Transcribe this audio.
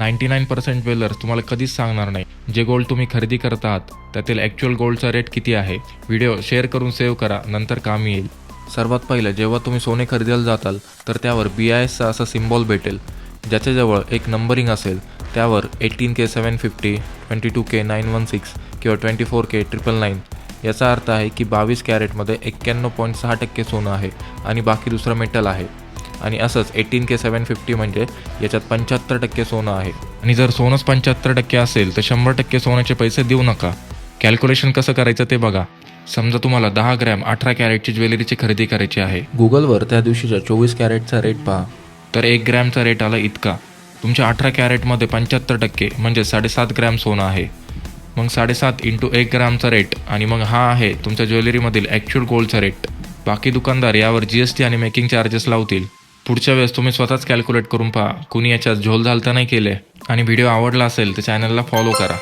Ninety nine percent jewellers तुम्हाला कधीच सांगणार नाही. जे गोल्ड तुम्ही खरेदी करत आहात त्यातील ॲक्च्युअल गोल्डचा रेट किती आहे व्हिडिओ शेअर करून सेव्ह करा नंतर कामी येईल. सर्वात पहिलं जेव्हा तुम्ही सोने खरेदीला जाताल तर त्यावर बी आय एसचा असा सिम्बॉल भेटेल ज्याच्याजवळ एक नंबरिंग असेल त्यावर eighteen K seven fifty twenty two K nine one six किंवा twenty four K triple nine याचा अर्थ आहे की बावीस कॅरेटमध्ये एक्क्याण्णव पॉईंट सहा टक्के सोनं आहे आणि बाकी दुसरं मेटल आहे. आणि असंच एटीन के सेवन फिफ्टी म्हणजे याच्यात पंच्याहत्तर टक्के सोनं आहे. आणि जर सोनंच पंच्याहत्तर टक्के असेल तर शंभर टक्के सोन्याचे पैसे देऊ नका. कॅल्क्युलेशन कसं करायचं ते बघा. समजा तुम्हाला दहा ग्रॅम अठरा कॅरेटची ज्वेलरीची खरेदी करायची आहे. गुगलवर त्या दिवशीच्या चोवीस कॅरेटचा रेट पहा. तर एक ग्रॅमचा रेट आला इतका. तुमच्या अठरा कॅरेटमध्ये पंच्याहत्तर टक्के म्हणजे साडेसात ग्रॅम सोनं आहे. मग साडेसात इंटू एक ग्रामचा रेट आणि मग हा आहे तुमच्या ज्वेलरीमधील ॲक्च्युअल गोल्डचा रेट बाकी दुकानदार यावर जी एस टी आणि मेकिंग चार्जेस लावतील. पुढच्या वेळेस तुम्ही स्वतःच कॅल्क्युलेट करून पहा. कुणी याच्यात झोल झालता नाही केले आणि व्हिडिओ आवडला असेल तर चॅनलला फॉलो करा.